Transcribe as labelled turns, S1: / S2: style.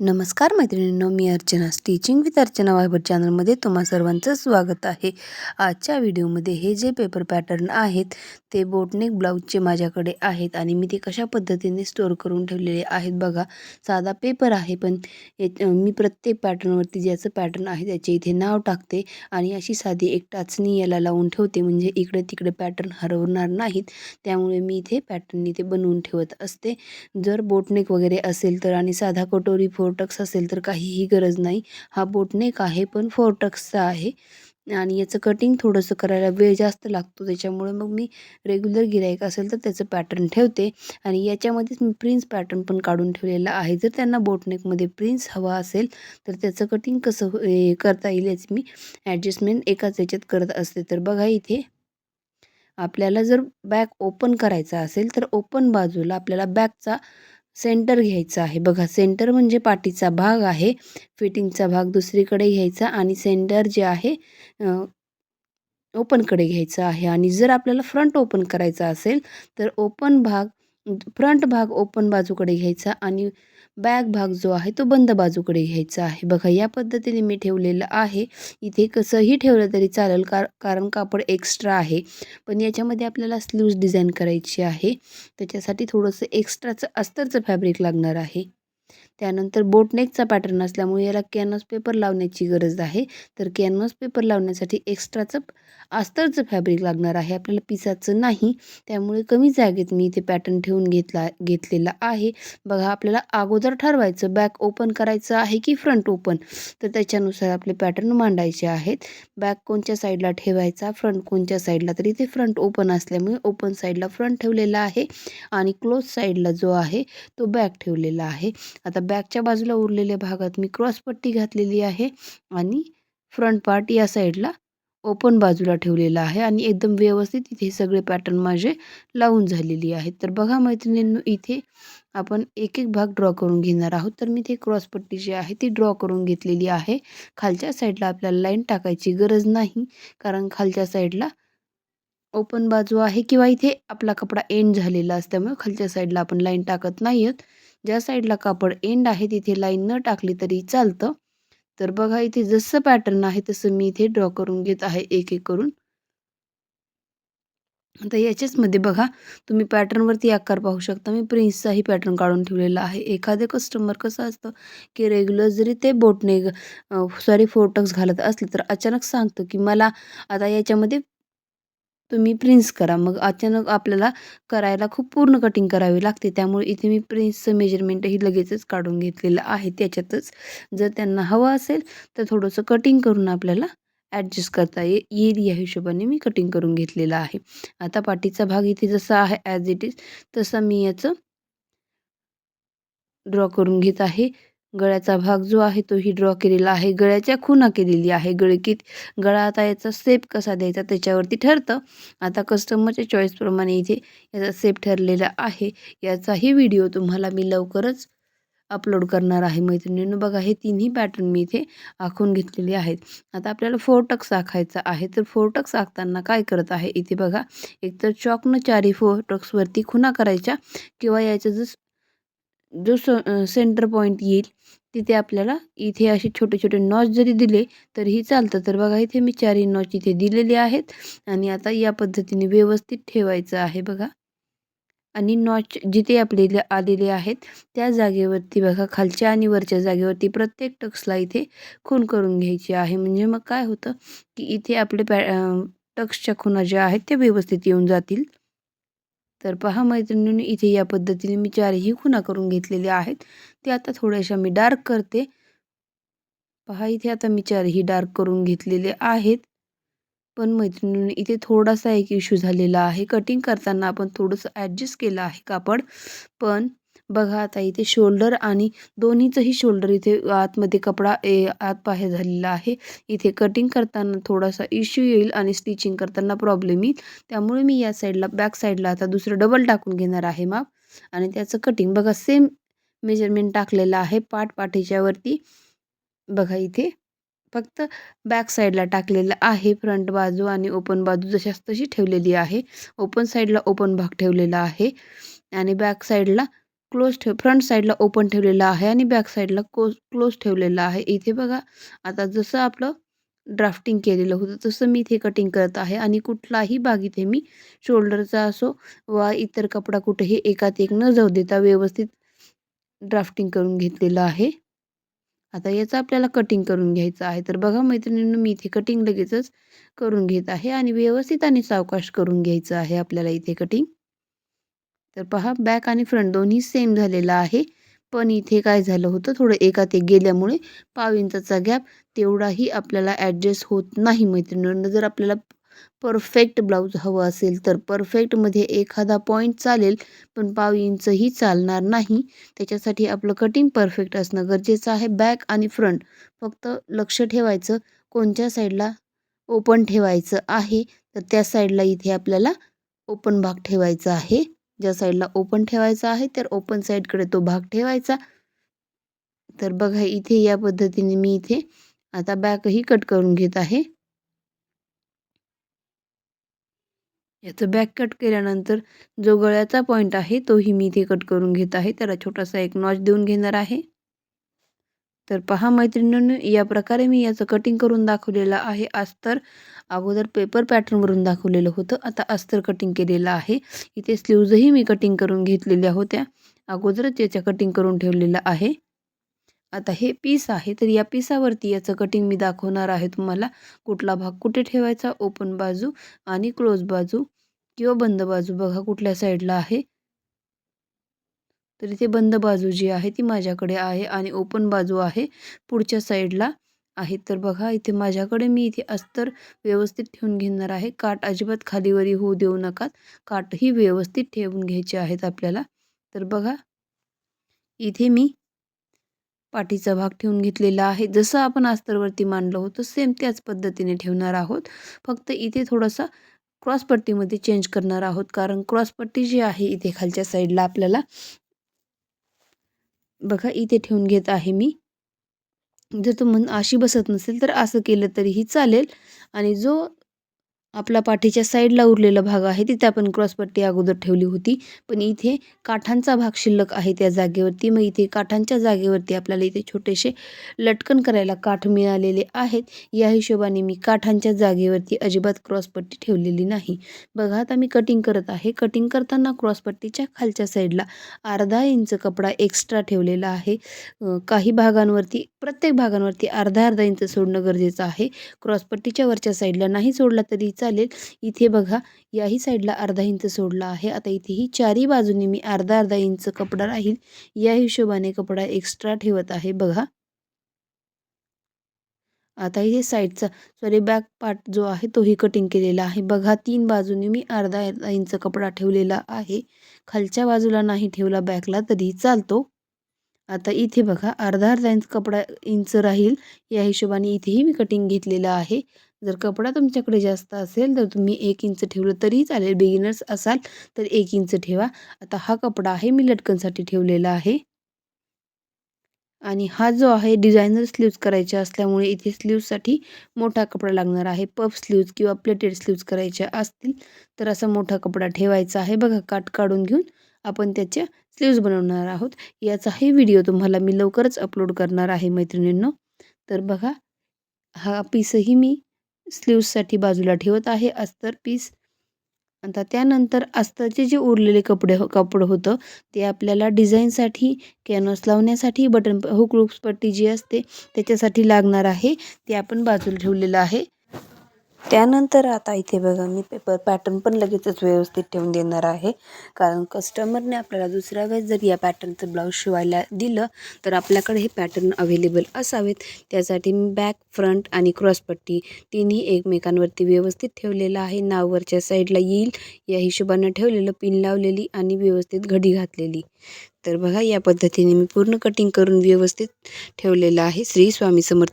S1: नमस्कार मैत्रिणींनो मी अर्चना. स्टिचिंग विथ अर्चना वायबर चॅनलमध्ये तुम्हा सर्वांचं स्वागत आहे. आजच्या व्हिडिओमध्ये हे जे पेपर पॅटर्न आहेत ते बोटनेक ब्लाऊजचे माझ्याकडे आहेत आणि मी ते कशा पद्धतीने स्टोअर करून ठेवलेले आहेत बघा. साधा पेपर आहे पण मी प्रत्येक पॅटर्नवरती ज्याचं पॅटर्न आहे त्याचे इथे नाव टाकते आणि अशी साधी एक टाचणी याला लावून ठेवते. म्हणजे इकडे तिकडे पॅटर्न हरवणार नाहीत त्यामुळे मी इथे पॅटर्न इथे बनवून ठेवत असते. जर बोटनेक वगैरे असेल तर आणि साधा कटोरी फोरटक्स असेल तर काहीही गरज नाही. हा बोटनेक आहे पण फोरटक्सचा आहे. आणि याचं कटिंग थोडंसं करायला वेळ जास्त लागतो. त्याच्यामुळे मग मी रेग्युलर गिरायक असेल तर त्याचं पॅटर्न ठेवते. आणि याच्यामध्येच मी प्रिन्स पॅटर्न पण काढून ठेवलेलं आहे. जर त्यांना बोटनेकमध्ये प्रिन्स हवा असेल तर त्याचं कटिंग कसं करता येईल याची मी ॲडजस्टमेंट एकाच याच्यात करत असते. तर बघा इथे आपल्याला जर बॅक ओपन करायचा असेल तर ओपन बाजूला आपल्याला बॅकचा सेंटर घ्यायचं आहे. बघा सेंटर म्हणजे पाठीचा भाग आहे. फिटिंगचा भाग दुसरीकडे घ्यायचा आणि सेंटर जे आहे ओपनकडे घ्यायचं आहे. आणि जर आपल्याला फ्रंट ओपन करायचा असेल तर ओपन भाग फ्रंट भाग ओपन बाजूकडे घ्यायचा आणि बॅक भाग जो आहे तो बंद बाजूकडे घ्यायचा आहे. बघा या पद्धतीने मी ठेवलेलं आहे. इथे कसंही ठेवलं तरी चालेल कार कारण कापड एक्स्ट्रा आहे. पण याच्यामध्ये आपल्याला स्लीव्ज डिझाईन करायची आहे. त्याच्यासाठी थोडंसं एक्स्ट्राचं अस्तरचं फॅब्रिक लागणार आहे. त्यानंतर बोटनेकचा पॅटर्न असल्यामुळे याला कॅनव्हास पेपर लावण्याची गरज आहे. तर कॅनव्हास पेपर लावण्यासाठी एक्स्ट्राचं अस्तरचं फॅब्रिक लागणार आहे. आपल्याला पिसाचं नाही. त्यामुळे कमी जागेत मी इथे पॅटर्न ठेवून घेतला घेतलेला आहे. बघा आपल्याला अगोदर ठरवायचं बॅक ओपन करायचं आहे की फ्रंट ओपन तर त्याच्यानुसार आपले पॅटर्न मांडायचे आहेत. बॅक कोणत्या साईडला ठेवायचा फ्रंट कोणत्या साईडला तर इथे फ्रंट ओपन असल्यामुळे ओपन साईडला फ्रंट ठेवलेला आहे. आणि क्लोज साईडला जो आहे तो बॅक ठेवलेला आहे. आता बॅकच्या बाजूला उरलेल्या भागात मी क्रॉसपट्टी घातलेली आहे आणि फ्रंट पार्ट या साईडला ओपन बाजूला ठेवलेला आहे आणि एकदम व्यवस्थित इथे सगळे पॅटर्न माझे लावून झालेली आहेत. तर बघा मैत्रिणींनो इथे आपण एक एक भाग ड्रॉ करून घेणार आहोत. तर मी ते क्रॉसपट्टी जी आहे ती ड्रॉ करून घेतलेली आहे. खालच्या साईडला आपल्याला लाईन टाकायची गरज नाही कारण खालच्या साईडला ओपन बाजू आहे किंवा इथे आपला कपडा एंड झालेला असल्यामुळे खालच्या साईडला आपण लाईन टाकत नाही आहेत. ज्या साईडला कापड एंड आहे तिथे लाईन न टाकली तरी चालतं. तर बघा इथे जसं पॅटर्न आहे तसं मी इथे ड्रॉ करून घेत आहे एक एक करून. आता याच्याचमध्ये बघा तुम्ही पॅटर्नवरती आकार पाहू शकता. मी प्रिन्सचाही पॅटर्न काढून ठेवलेला आहे. एखादे कस्टमर कसं असतं की रेग्युलर जरी ते बोटने सॉरी फोटक्स घालत असले तर अचानक सांगतो की मला आता याच्यामध्ये तुम्ही प्रिन्स करा. मग अचानक आपल्याला करायला खूप पूर्ण कटिंग करावी लागते. त्यामुळे इथे मी प्रिन्सचं मेजरमेंटही लगेचच काढून घेतलेलं आहे. त्याच्यातच जर त्यांना हवं असेल तर थोडंसं कटिंग करून आपल्याला ॲडजस्ट करता ये येईल. या हिशोबाने मी कटिंग करून घेतलेलं आहे. आता पाठीचा भाग इथे जसा आहे ॲज इट इज तसा मी याचं ड्रॉ करून घेत आहे. गळ्याचा भाग जो आहे तोही ड्रॉ केलेला आहे. गळ्याच्या खुणा केलेली आहे. गळकीत गळा आता याचा सेप कसा द्यायचा त्याच्यावरती ठरतं. आता कस्टमरच्या चॉईसप्रमाणे इथे याचा सेप ठरलेला आहे. याचाही व्हिडिओ तुम्हाला मी लवकरच अपलोड करणार आहे. मैत्रिणीनं बघा हे तिन्ही पॅटर्न मी इथे आखून घेतलेले आहेत. आता आपल्याला फोरटक्स आखायचा आहे. तर फोटक्स आखताना काय करत आहे? इथे बघा एकतर चॉकनं चारी फोर खुना खुणा करायच्या किंवा याच्या जस जो स सेंटर पॉईंट येईल तिथे आपल्याला इथे असे छोटे छोटे नॉच जरी दिले तरीही चालतं. तर बघा इथे मी चारही नॉच इथे दिलेले आहेत आणि आता या पद्धतीने व्यवस्थित ठेवायचं आहे बघा. आणि नॉच जिथे आपले आलेले आहेत त्या जागेवरती बघा खालच्या आणि वरच्या जागेवरती प्रत्येक टक्सला इथे खून करून घ्यायची आहे. म्हणजे मग काय होतं की इथे आपले पॅ टक्सच्या खुणा ज्या आहेत त्या व्यवस्थित येऊन जातील. तर पहा मैत्रिणींनी इथे या पद्धतीने मी चारही खुणा करून घेतलेल्या आहेत. ते आता थोड्याशा मी डार्क करते. पहा इथे आता मी चारही डार्क करून घेतलेले आहेत. पण मैत्रिणींनी इथे थोडासा एक इश्यू झालेला आहे. कटिंग करताना आपण थोडंसं ॲडजस्ट केलं आहे कापड. पण बघा आता इथे शोल्डर आणि दोन्हीचंही शोल्डर इथे आतमध्ये कपडा ए आत बाहेर झालेला आहे. इथे कटिंग करताना थोडासा इश्यू येईल आणि स्टिचिंग करताना प्रॉब्लेम येईल. त्यामुळे मी या साईडला बॅक साईडला आता दुसरं डबल टाकून घेणार आहे माप. आणि त्याचं कटिंग बघा सेम मेजरमेंट टाकलेलं आहे पाठ पाठीच्यावरती. बघा इथे फक्त बॅक साईडला टाकलेलं आहे फ्रंट बाजू आणि ओपन बाजू जशाच तशी ठेवलेली आहे. ओपन साईडला ओपन भाग ठेवलेला आहे. आणि बॅक साईडला क्लोज ठेव फ्रंट साईडला ओपन ठेवलेला आहे आणि बॅक साईडला को क्लोज ठेवलेला आहे. इथे बघा आता जसं आपलं ड्राफ्टिंग केलेलं होतं तसं मी इथे कटिंग करत आहे आणि कुठलाही भाग इथे मी शोल्डरचा असो वा इतर कपडा कुठेही एकात एक न जाऊ देता व्यवस्थित ड्राफ्टिंग करून घेतलेलं आहे. आता याचं आपल्याला कटिंग करून घ्यायचं आहे. तर बघा मैत्रिणींनो मी इथे कटिंग लगेचच करून घेत आहे आणि व्यवस्थित आणि सावकाश करून घ्यायचं आहे आपल्याला इथे कटिंग तर पहा बॅक आणि फ्रंट दोन्ही सेम झालेलं आहे. पण इथे काय झालं होतं? थोडं एकात एक गेल्यामुळे पाव इंचाचा गॅप तेवढाही आपल्याला ॲडजस्ट होत नाही मैत्रिणींना. जर आपल्याला परफेक्ट ब्लाऊज हवं असेल तर परफेक्टमध्ये एखादा पॉईंट चालेल पण पाव इंचही चालणार नाही. त्याच्यासाठी आपलं कटिंग परफेक्ट असणं गरजेचं आहे. बॅक आणि फ्रंट फक्त लक्ष ठेवायचं कोणत्या साईडला ओपन ठेवायचं आहे तर त्या साईडला इथे आपल्याला ओपन भाग ठेवायचा आहे. ज्या साईडला ओपन ठेवायचा आहे तर ओपन साईडकडे तो भाग ठेवायचा. तर बघा इथे या पद्धतीने मी इथे आता बॅकही कट करून घेत आहे. याचं बॅक कट केल्यानंतर जो गळ्याचा पॉईंट आहे तोही मी इथे कट करून घेत आहे. त्याला छोटासा एक नॉच देऊन घेणार आहे. तर पहा मैत्रिणींनो या प्रकारे मी याचं कटिंग करून दाखवलेलं आहे. अस्तर अगोदर पेपर पॅटर्नवरून दाखवलेलं होतं. आता अस्तर कटिंग केलेलं आहे. इथे स्लीव्जही मी कटिंग करून घेतलेल्या होत्या. अगोदरच याच्या कटिंग करून ठेवलेलं आहे. आता हे पीस आहे. तर या पीसावरती याचं कटिंग मी दाखवणार आहे तुम्हाला. कुठला भाग कुठे ठेवायचा? ओपन बाजू आणि क्लोज बाजू किंवा बंद बाजू बघा कुठल्या साईडला आहे. तर इथे बंद बाजू जी आहे ती माझ्याकडे आहे आणि ओपन बाजू आहे पुढच्या साईडला आहे. तर बघा इथे माझ्याकडे मी इथे अस्तर व्यवस्थित ठेवून घेणार आहे. काट अजिबात खालीवरी होऊ देऊ नका काटही व्यवस्थित ठेवून घ्यायचे आहेत आपल्याला. तर बघा इथे मी पाठीचा भाग ठेवून घेतलेला आहे. जसं आपण अस्तरवरती मांडलं होतं सेम त्याच पद्धतीने ठेवणार आहोत. फक्त इथे थोडासा क्रॉसपट्टीमध्ये चेंज करणार आहोत. कारण क्रॉसपट्टी जी आहे इथे खालच्या साईडला आपल्याला बघा इथे ठेवून घेत आहे मी. जर तुम्हाला अशी बसत नसेल तर असं केलं तरीही चालेल. आणि जो आपला पाठीच्या साईडला उरलेला भाग आहे तिथे आपण क्रॉसपट्टी अगोदर ठेवली होती. पण इथे काठांचा भाग शिल्लक आहे त्या जागेवरती. मग इथे काठांच्या जागेवरती आपल्याला इथे छोटेसे लटकन करायला काठ मिळालेले आहेत. या हिशोबाने मी काठांच्या जागेवरती अजिबात क्रॉसपट्टी ठेवलेली नाही. बघा आता मी कटिंग करत आहे. कटिंग करताना क्रॉसपट्टीच्या खालच्या साईडला अर्धा इंच कपडा एक्स्ट्रा ठेवलेला आहे. काही भागांवरती प्रत्येक भागांवरती अर्धा अर्धा इंच सोडणं गरजेचं आहे. क्रॉसपट्टीच्या वरच्या साईडला नाही सोडला तरी चालेल. इथे बघा याही साईडला अर्धा इंच सोडला आहे. आता इथेही चारही बाजूनी मी अर्धा अर्धा इंच कपडा राहील. या हिशोबाने कपडा एक्स्ट्रा ठेवत आहे बघा. आता इथे साईडचा सॉरी बॅक पार्ट जो आहे तोही कटिंग केलेला आहे. बघा तीन बाजूनी मी अर्धा अर्धा इंच कपडा ठेवलेला आहे. खालच्या बाजूला नाही ठेवला बॅकला तरी चालतो. आता इथे बघा अर्धा अर्धा इंच कपडा इंच राहील. या हिशोबाने इथेही मी कटिंग घेतलेलं आहे. जर कपडा तुमच्याकडे जास्त असेल तर तुम्ही एक इंच ठेवलं तरीही चालेल. बिगिनर्स असाल तर एक इंच ठेवा. आता हा कपडा आहे मी लटकनसाठी ठेवलेला आहे. आणि हा जो आहे डिझायनर स्लीव्ज करायच्या असल्यामुळे इथे स्लीव्जसाठी मोठा कपडा लागणार आहे. पफ स्लीव्ज किंवा प्लेटेड स्लीव्ज करायच्या असतील तर असा मोठा कपडा ठेवायचा आहे. बघा काट काढून घेऊन आपण त्याच्या स्लीव्ज बनवणार आहोत. याचाही व्हिडिओ तुम्हाला मी लवकरच अपलोड करणार आहे मैत्रिणींनो. तर बघा हा पीसही मी स्लीव्ससाठी बाजूला ठेवत आहे. अस्तर पीस. आता त्यानंतर अस्तरचे जे उरलेले कपडे हो कपडं होतं ते आपल्याला डिझाईनसाठी कॅनव्हास लावण्यासाठी बटन हुक पट्टी जी असते त्याच्यासाठी लागणार आहे. ते आपण बाजूला ठेवलेलं आहे. त्यानंतर आता इथे बघा मी पेपर पॅटर्न पण लगेचच व्यवस्थित ठेवून देणार आहे. कारण कस्टमरने आपल्याला दुसऱ्या वेळेस जर या पॅटर्नचं ब्लाऊज शिवायला दिलं तर आपल्याकडे हे पॅटर्न अवेलेबल असावेत. त्यासाठी मी बॅक फ्रंट आणि क्रॉसपट्टी तिन्ही एकमेकांवरती व्यवस्थित ठेवलेलं आहे. नाववरच्या साईडला येईल या हिशोबानं ठेवलेलं पिन लावलेली आणि व्यवस्थित घडी घातलेली. तर बघा या पद्धतीने मी पूर्ण कटिंग करून व्यवस्थित ठेवलेलं आहे. श्री स्वामी समर्थ